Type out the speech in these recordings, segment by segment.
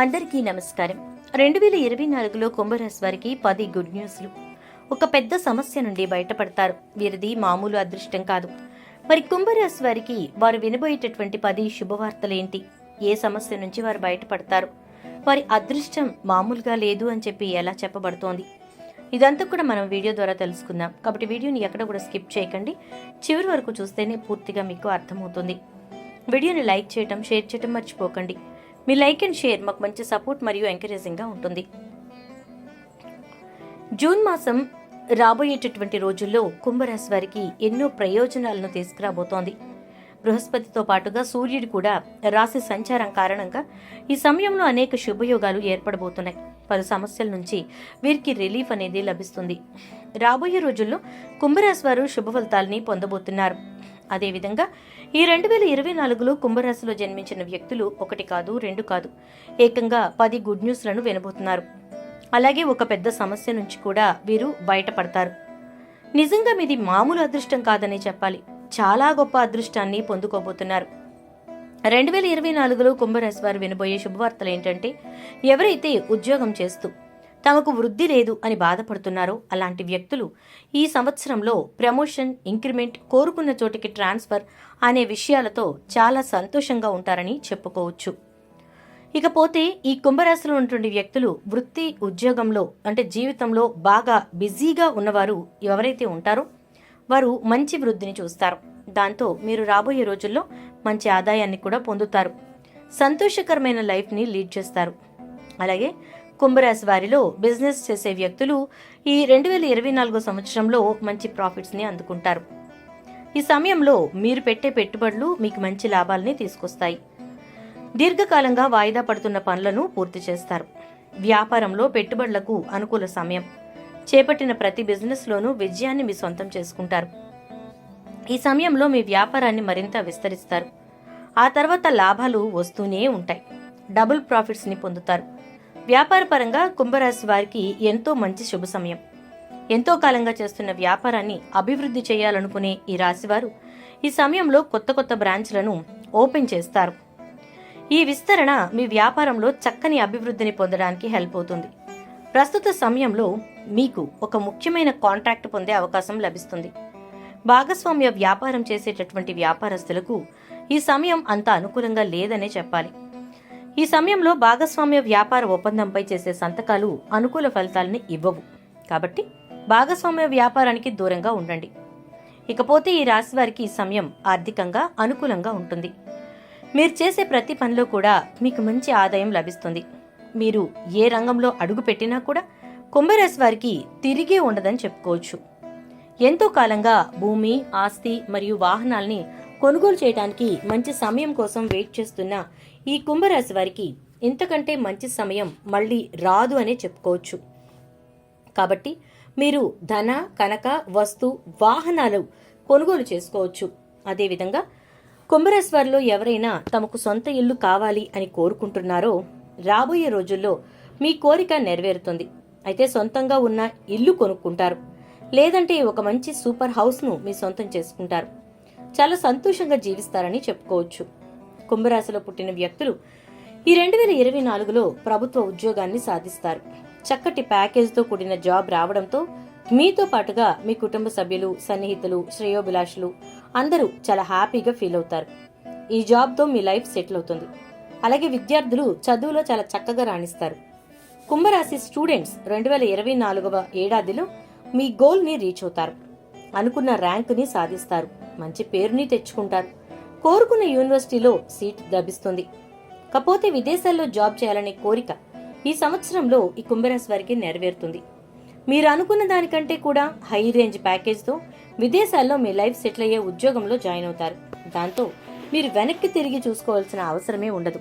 అందరికీ నమస్కారం. రెండు వేల ఇరవై నాలుగులో కుంభరాశి వారికి పది గుడ్ న్యూస్లు ఒక పెద్ద సమస్య నుండి బయటపడతారు. వీరిది మామూలు అదృష్టం కాదు. మరి కుంభరాశి వారికి వారు వినబోయేటటువంటి పది శుభవార్తలేంటి ఏ సమస్య నుంచి వారు బయటపడతారు? వారి అదృష్టం మామూలుగా లేదు అని చెప్పి ఎలా చెప్పబడుతోంది? ఇదంతా కూడా మనం వీడియో ద్వారా తెలుసుకుందాం. కాబట్టి వీడియోని ఎక్కడ కూడా స్కిప్ చేయకండి. చివరి వరకు చూస్తేనే పూర్తిగా మీకు అర్థమవుతుంది. వీడియోని లైక్ చేయటం షేర్ చేయటం మర్చిపోకండి. మీ లైక్ అండ్ షేర్ మాకు మంచి సపోర్ట్ మరియు ఎంకరేజింగ్గా ఉంటుంది. జూన్ మాసం రాబోయేటటువంటి రోజుల్లో కుంభరాశి వారికి ఎన్నో ప్రయోజనాలను తీసుకురాబోతోంది. బృహస్పతితో పాటుగా సూర్యుడు కూడా రాశి సంచారం కారణంగా ఈ సమయంలో అనేక శుభయోగాలు ఏర్పడబోతున్నాయి. పలు సమస్యల నుంచి వీరికి రిలీఫ్ అనేది లభిస్తుంది. రాబోయే రోజుల్లో కుంభరాశి వారు శుభ ఫలితాలని పొందబోతున్నారు. అదేవిధంగా ఈ రెండు వేల ఇరవై నాలుగులో కుంభరాశిలో జన్మించిన వ్యక్తులు ఒకటి కాదు రెండు కాదు. ఏకంగా పది గుడ్ న్యూస్లను వినబోతున్నారు. అలాగే ఒక పెద్ద సమస్య నుంచి కూడా వీరు బయటపడతారు. నిజంగా మీది మామూలు అదృష్టం కాదనే చెప్పాలి. చాలా గొప్ప అదృష్టాన్ని పొందుకోబోతున్నారు. రెండు వేల ఇరవై నాలుగులో కుంభరాశి వారు వినబోయే శుభవార్తలు ఏంటంటే ఎవరైతే ఉద్యోగం చేస్తూ తమకు వృద్ధి లేదు అని బాధపడుతున్నారో అలాంటి వ్యక్తులు ఈ సంవత్సరంలో ప్రమోషన్ ఇంక్రిమెంట్ కోరుకున్న చోటికి ట్రాన్స్ఫర్ అనే విషయాలతో చాలా సంతోషంగా ఉంటారని చెప్పుకోవచ్చు. ఇకపోతే ఈ కుంభరాశిలో ఉన్నటువంటి వ్యక్తులు వృత్తి ఉద్యోగంలో అంటే జీవితంలో బాగా బిజీగా ఉన్నవారు ఎవరైతే ఉంటారో వారు మంచి వృద్ధిని చూస్తారు. దాంతో మీరు రాబోయే రోజుల్లో మంచి ఆదాయాన్ని కూడా పొందుతారు. సంతోషకరమైన లైఫ్ని లీడ్ చేస్తారు. అలాగే కుంభరాశి వారిలో బిజినెస్ చేసే వ్యక్తులు ఈ రెండు వేల ఇరవై నాలుగో సంవత్సరంలో మంచి ప్రాఫిట్స్ని అందుకుంటారు. ఈ సమయంలో మీరు పెట్టే పెట్టుబడులు మీకు మంచి లాభాలని తీసుకొస్తాయి. దీర్ఘకాలంగా వాయిదా పడుతున్న పనులను పూర్తి చేస్తారు. వ్యాపారంలో పెట్టుబడులకు అనుకూల సమయం. చేపట్టిన ప్రతి బిజినెస్లోనూ విజయాన్ని మీ సొంతం చేసుకుంటారు. ఈ సమయంలో మీ వ్యాపారాన్ని మరింత విస్తరిస్తారు. ఆ తర్వాత లాభాలు వస్తూనే ఉంటాయి. డబుల్ ప్రాఫిట్స్ని పొందుతారు. వ్యాపారపరంగా కుంభరాశి వారికి ఎంతో మంచి శుభ సమయం. ఎంతో కాలంగా చేస్తున్న వ్యాపారాన్ని అభివృద్ధి చేయాలనుకునే ఈ రాశివారు ఈ సమయంలో కొత్త కొత్త బ్రాంచ్లను ఓపెన్ చేస్తారు. ఈ విస్తరణ మీ వ్యాపారంలో చక్కని అభివృద్ధిని పొందడానికి హెల్ప్ అవుతుంది. ప్రస్తుత సమయంలో మీకు ఒక ముఖ్యమైన కాంట్రాక్ట్ పొందే అవకాశం లభిస్తుంది. భాగస్వామ్య వ్యాపారం చేసేటటువంటి వ్యాపారస్తులకు ఈ సమయం అంత అనుకూలంగా లేదనే చెప్పాలి. ఈ సమయంలో భాగస్వామ్య వ్యాపార ఒప్పందంపై చేసే సంతకాలు అనుకూల ఫలితాలని ఇవ్వవు. కాబట్టి భాగస్వామ్య వ్యాపారానికి దూరంగా ఉండండి. ఇకపోతే ఈ రాశి వారికి ఈ సమయం ఆర్థికంగా అనుకూలంగా ఉంటుంది. మీరు చేసే ప్రతి పనిలో కూడా మీకు మంచి ఆదాయం లభిస్తుంది. మీరు ఏ రంగంలో అడుగు పెట్టినా కూడా కుంభరాశి వారికి తిరిగే ఉండదని చెప్పుకోవచ్చు. ఎంతో కాలంగా భూమి ఆస్తి మరియు వాహనాల్ని కొనుగోలు చేయడానికి మంచి సమయం కోసం వెయిట్ చేస్తున్న ఈ కుంభరాశి వారికి ఇంతకంటే మంచి సమయం మళ్ళీ రాదు అనే చెప్పుకోవచ్చు. కాబట్టి మీరు ధన కనక వస్తు వాహనాలు కొనుగోలు చేసుకోవచ్చు. అదేవిధంగా కుంభరాశి వారిలో ఎవరైనా తమకు సొంత ఇల్లు కావాలి అని కోరుకుంటున్నారో రాబోయే రోజుల్లో మీ కోరిక నెరవేరుతుంది. అయితే సొంతంగా ఉన్న ఇల్లు కొనుక్కుంటారు. లేదంటే ఒక మంచి సూపర్ హౌస్ను మీ సొంతం చేసుకుంటారు. చాలా సంతోషంగా జీవిస్తారని చెప్పుకోవచ్చు. కుంభరాశిలో పుట్టిన వ్యక్తులు ఈ రెండు వేల ఇరవై నాలుగులో ప్రభుత్వ ఉద్యోగాన్ని సాధిస్తారు. చక్కటి ప్యాకేజ్తో కూడిన జాబ్ రావడంతో మీతో పాటుగా మీ కుటుంబ సభ్యులు సన్నిహితులు శ్రేయోభిలాషులు అందరూ చాలా హ్యాపీగా ఫీల్ అవుతారు. ఈ జాబ్తో మీ లైఫ్ సెటిల్ అవుతుంది. అలాగే విద్యార్థులు చదువులో చాలా చక్కగా రాణిస్తారు. కుంభరాశి స్టూడెంట్స్ రెండు వేల ఇరవై నాలుగవ ఏడాదిలో మీ గోల్ని రీచ్ అవుతారు. అనుకున్న ర్యాంకుని సాధిస్తారు. మంచి పేరుని తెచ్చుకుంటారు. కోరుకున్న యూనివర్సిటీలో సీట్ లభిస్తుంది. కాకపోతే విదేశాల్లో జాబ్ చేయాలనే కోరిక ఈ సంవత్సరంలో ఈ కుంభరాశి వారికి నెరవేరుతుంది. మీరు అనుకున్న దానికంటే కూడా హై రేంజ్ ప్యాకేజ్తో విదేశాల్లో మీ లైఫ్ సెటిల్ అయ్యే ఉద్యోగంలో జాయిన్ అవుతారు. దాంతో మీరు వెనక్కి తిరిగి చూసుకోవాల్సిన అవసరమే ఉండదు.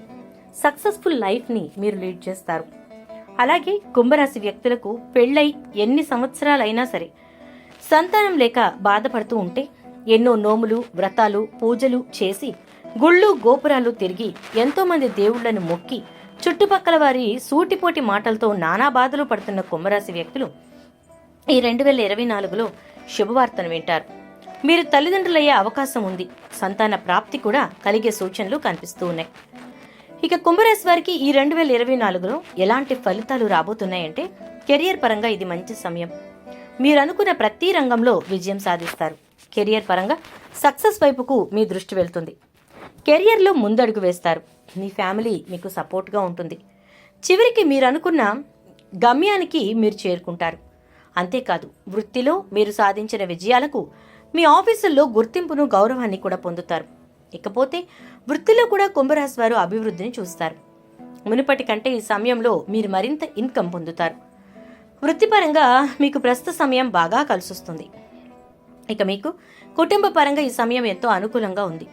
సక్సెస్ఫుల్ లైఫ్ని మీరు లీడ్ చేస్తారు. అలాగే కుంభరాశి వ్యక్తులకు పెళ్ళై ఎన్ని సంవత్సరాలైనా సరే సంతానం లేక బాధపడుతూ ఉంటే ఎన్నో నోములు వ్రతాలు పూజలు చేసి గుళ్ళు గోపురాలు తిరిగి ఎంతో మంది దేవుళ్ళను మొక్కి చుట్టుపక్కల వారి సూటిపోటి మాటలతో నానా బాధలు పడుతున్న కుంభరాశి వ్యక్తులు ఈ రెండు వేల ఇరవై నాలుగులో శుభవార్తను వింటారు. మీరు తల్లిదండ్రులయ్యే అవకాశం ఉంది. సంతాన ప్రాప్తి కూడా కలిగే సూచనలు కనిపిస్తూ ఉన్నాయి. ఇక కుంభరాశి వారికి ఈ రెండు వేల ఇరవై నాలుగులో ఎలాంటి ఫలితాలు రాబోతున్నాయంటే కెరియర్ పరంగా ఇది మంచి సమయం. మీరు అనుకున్న ప్రతి రంగంలో విజయం సాధిస్తారు. కెరియర్ పరంగా సక్సెస్ వైపుకు మీ దృష్టి వెళ్తుంది. కెరియర్లో ముందడుగు వేస్తారు. మీ ఫ్యామిలీ మీకు సపోర్ట్గా ఉంటుంది. చివరికి మీరు అనుకున్న గమ్యానికి మీరు చేరుకుంటారు. అంతేకాదు వృత్తిలో మీరు సాధించిన విజయాలకు మీ ఆఫీసుల్లో గుర్తింపును గౌరవాన్ని కూడా పొందుతారు. ఇకపోతే వృత్తిలో కూడా కుంభరాశి వారు అభివృద్ధిని చూస్తారు. మునుపటి కంటే ఈ సమయంలో మీరు మరింత ఇన్కమ్ పొందుతారు. వృత్తిపరంగా మీకు ప్రస్తుత సమయం బాగా కలిసొస్తుంది. ఇక మీకు కుటుంబ పరంగా ఈ సమయం ఎంతో అనుకూలంగా ఉంది.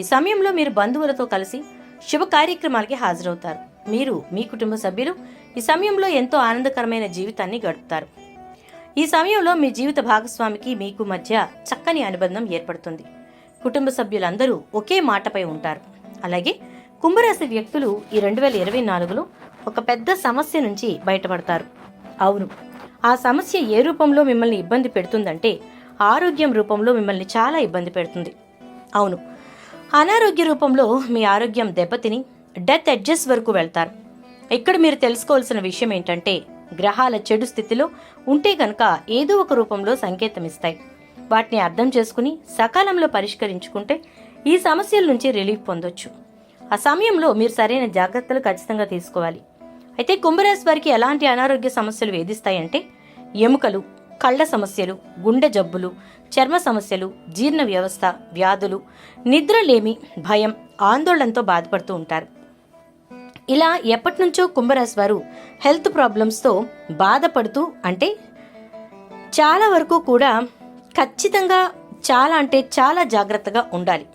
ఈ సమయంలో మీరు బంధువులతో కలిసి శుభ కార్యక్రమాలకి హాజరవుతారు. మీరు మీ కుటుంబ సభ్యులు ఈ సమయంలో ఎంతో ఆనందకరమైన జీవితాన్ని గడుపుతారు. ఈ సమయంలో మీ జీవిత భాగస్వామికి మీకు మధ్య చక్కని అనుబంధం ఏర్పడుతుంది. కుటుంబ సభ్యులందరూ ఒకే మాటపై ఉంటారు. అలాగే కుంభరాశి వ్యక్తులు ఈ రెండు వేల ఇరవై నాలుగులో ఒక పెద్ద సమస్య నుంచి బయటపడతారు. అవును ఆ సమస్య ఏ రూపంలో మిమ్మల్ని ఇబ్బంది పెడుతుందంటే ఆరోగ్యం రూపంలో మిమ్మల్ని చాలా ఇబ్బంది పెడుతుంది. అవును. అనారోగ్య రూపంలో మీ ఆరోగ్యం దెబ్బతిని డెత్ ఎడ్జెస్ వరకు వెళ్తారు. ఇక్కడ మీరు తెలుసుకోవాల్సిన విషయం ఏంటంటే గ్రహాల చెడు స్థితిలో ఉంటే కనుక ఏదో ఒక రూపంలో సంకేతం ఇస్తాయి. వాటిని అర్థం చేసుకుని సకాలంలో పరిష్కరించుకుంటే ఈ సమస్యల నుంచి రిలీఫ్ పొందొచ్చు. ఆ సమయంలో మీరు సరైన జాగ్రత్తలు ఖచ్చితంగా తీసుకోవాలి. అయితే కుంభరాశి వారికి ఎలాంటి అనారోగ్య సమస్యలు వేధిస్తాయంటే ఎముకలు కళ్ళ సమస్యలు గుండె జబ్బులు చర్మ సమస్యలు జీర్ణ వ్యవస్థ వ్యాధులు నిద్రలేమి భయం ఆందోళనతో బాధపడుతూ ఉంటారు. ఇలా ఎప్పటి నుంచో కుంభరాశి వారు హెల్త్ ప్రాబ్లమ్స్తో బాధపడుతూ అంటే చాలా వరకు కూడా ఖచ్చితంగా చాలా అంటే చాలా జాగ్రత్తగా ఉండాలి.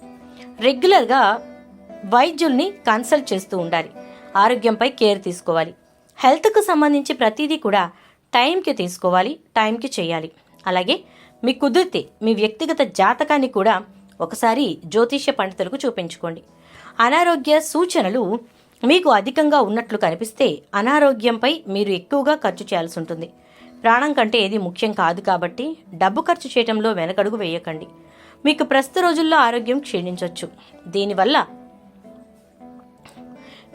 రెగ్యులర్గా వైద్యుల్ని కన్సల్ట్ చేస్తూ ఉండాలి. ఆరోగ్యంపై కేర్ తీసుకోవాలి. హెల్త్కు సంబంధించి ప్రతిదీ కూడా టైంకి తీసుకోవాలి టైంకి చేయాలి. అలాగే మీ కుదిరితే మీ వ్యక్తిగత జాతకాన్ని కూడా ఒకసారి జ్యోతిష్య పండితులకు చూపించుకోండి. అనారోగ్య సూచనలు మీకు అధికంగా ఉన్నట్లు కనిపిస్తే అనారోగ్యంపై మీరు ఎక్కువగా ఖర్చు చేయాల్సి ఉంటుంది. ప్రాణం కంటే ఏది ముఖ్యం కాదు కాబట్టి డబ్బు ఖర్చు చేయడంలో వెనకడుగు వేయకండి. మీకు ప్రస్తుత రోజుల్లో ఆరోగ్యం క్షీణించవచ్చు దీనివల్ల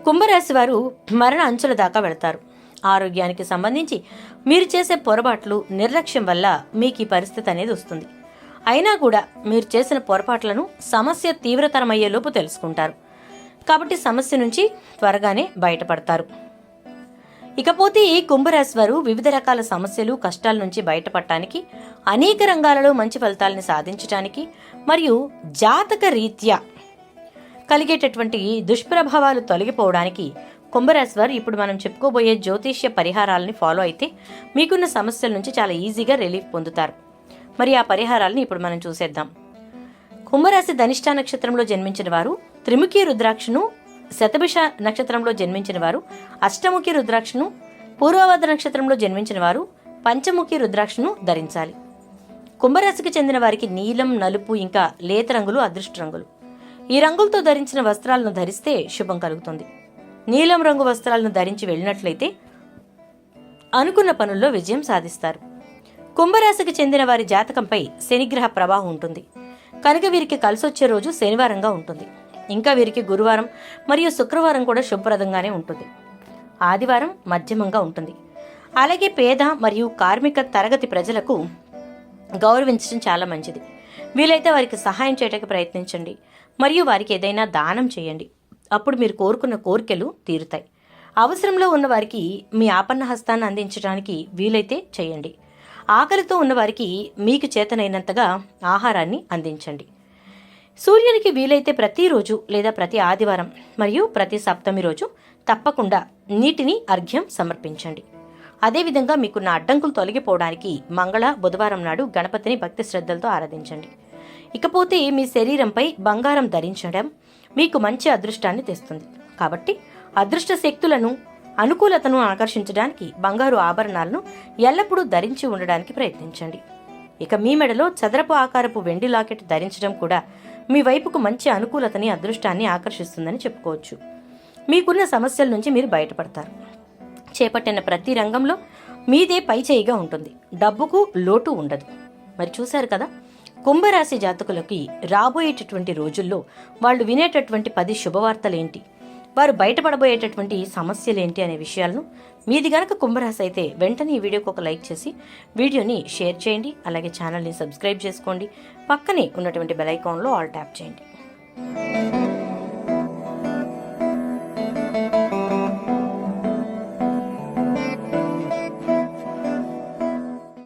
కుంభరాశి వారు మరణ అంచుల దాకా వెళతారు. ఆరోగ్యానికి సంబంధించి మీరు చేసే పొరపాట్లు నిర్లక్ష్యం వల్ల మీకు ఈ పరిస్థితి అనేది వస్తుంది. అయినా కూడా మీరు చేసిన పొరపాట్లను సమస్య తీవ్రతరమయ్యేలోపు తెలుసుకుంటారు. కాబట్టి సమస్య నుంచి త్వరగానే బయటపడతారు. ఇకపోతే ఈ కుంభరాశి వారు వివిధ రకాల సమస్యలు కష్టాల నుంచి బయటపడటానికి అనేక రంగాలలో మంచి ఫలితాలను సాధించడానికి మరియు జాతక రీత్యా కలిగేటటువంటి దుష్ప్రభావాలు తొలగిపోవడానికి కుంభరాశి వారు ఇప్పుడు మనం చెప్పుకోబోయే జ్యోతిష్య పరిహారాలని ఫాలో అయితే మీకున్న సమస్యల నుంచి చాలా ఈజీగా రిలీఫ్ పొందుతారు. మరి ఆ పరిహారాలను ఇప్పుడు మనం చూసేద్దాం. కుంభరాశి ధనిష్ట నక్షత్రంలో జన్మించిన వారు త్రిముఖి రుద్రాక్షను శతభిష నక్షత్రంలో జన్మించిన వారు అష్టముఖి రుద్రాక్షను పూర్వవద నక్షత్రంలో జన్మించిన వారు పంచముఖి రుద్రాక్షను ధరించాలి. కుంభరాశికి చెందిన వారికి నీలం నలుపు ఇంకా లేత రంగులు అదృష్ట రంగులు. ఈ రంగులతో ధరించిన వస్త్రాలను ధరిస్తే శుభం కలుగుతుంది. నీలం రంగు వస్త్రాలను ధరించి వెళ్ళినట్లయితే అనుకున్న పనుల్లో విజయం సాధిస్తారు. కుంభరాశికి చెందిన వారి జాతకంపై శనిగ్రహ ప్రభావం ఉంటుంది. కనుక వీరికి కలిసొచ్చే రోజు శనివారంగా ఉంటుంది. ఇంకా వీరికి గురువారం మరియు శుక్రవారం కూడా శుభ్రదంగానే ఉంటుంది. ఆదివారం మధ్యమంగా ఉంటుంది. అలాగే పేద మరియు కార్మిక తరగతి ప్రజలకు గౌరవించడం చాలా మంచిది. వీలైతే వారికి సహాయం చేయడానికి ప్రయత్నించండి. మరియు వారికి ఏదైనా దానం చేయండి. అప్పుడు మీరు కోరుకున్న కోరికలు తీరుతాయి. అవసరంలో ఉన్నవారికి మీ ఆపన్న హస్తాన్ని అందించడానికి వీలైతే చేయండి. ఆకలితో ఉన్నవారికి మీకు చేతనైనంతగా ఆహారాన్ని అందించండి. సూర్యునికి వీలైతే ప్రతిరోజు లేదా ప్రతి ఆదివారం మరియు ప్రతి సప్తమి రోజు తప్పకుండా నీటిని అర్ఘ్యం సమర్పించండి. అదేవిధంగా మీకున్న అడ్డంకులు తొలగిపోవడానికి మంగళ బుధవారం నాడు గణపతిని భక్తి శ్రద్ధలతో ఆరాధించండి. ఇకపోతే మీ శరీరంపై బంగారం ధరించడం మీకు మంచి అదృష్టాన్ని తెస్తుంది. కాబట్టి అదృష్ట శక్తులను అనుకూలతను ఆకర్షించడానికి బంగారు ఆభరణాలను ఎల్లప్పుడూ ధరించి ఉండడానికి ప్రయత్నించండి. ఇక మీ మెడలో చదరపు ఆకారపు వెండి లాకెట్ ధరించడం కూడా మీ వైపుకు మంచి అనుకూలతని అదృష్టాన్ని ఆకర్షిస్తుందని చెప్పుకోవచ్చు. మీకున్న సమస్యల నుంచి మీరు బయటపడతారు. చేపట్టిన ప్రతి రంగంలో మీదే పై చేయిగా ఉంటుంది. డబ్బుకు లోటు ఉండదు. మరి చూశారు కదా? కుంభరాశి జాతకులకి రాబోయేటటువంటి రోజుల్లో వాళ్ళు వినేటటువంటి పది శుభవార్తలేంటి? వారు బయటపడబోయేటటువంటి సమస్యలు ఏంటి అనే విషయాలను మీది గనక కుంభరాశి అయితే వెంటనే ఈ వీడియోకి ఒక లైక్ చేసి వీడియోని షేర్ చేయండి అలాగే ఛానల్ని సబ్స్క్రైబ్ చేసుకోండి పక్కనే ఉన్నటువంటి బెల్ ఐకాన్లో ఆల్ ట్యాప్ చేయండి.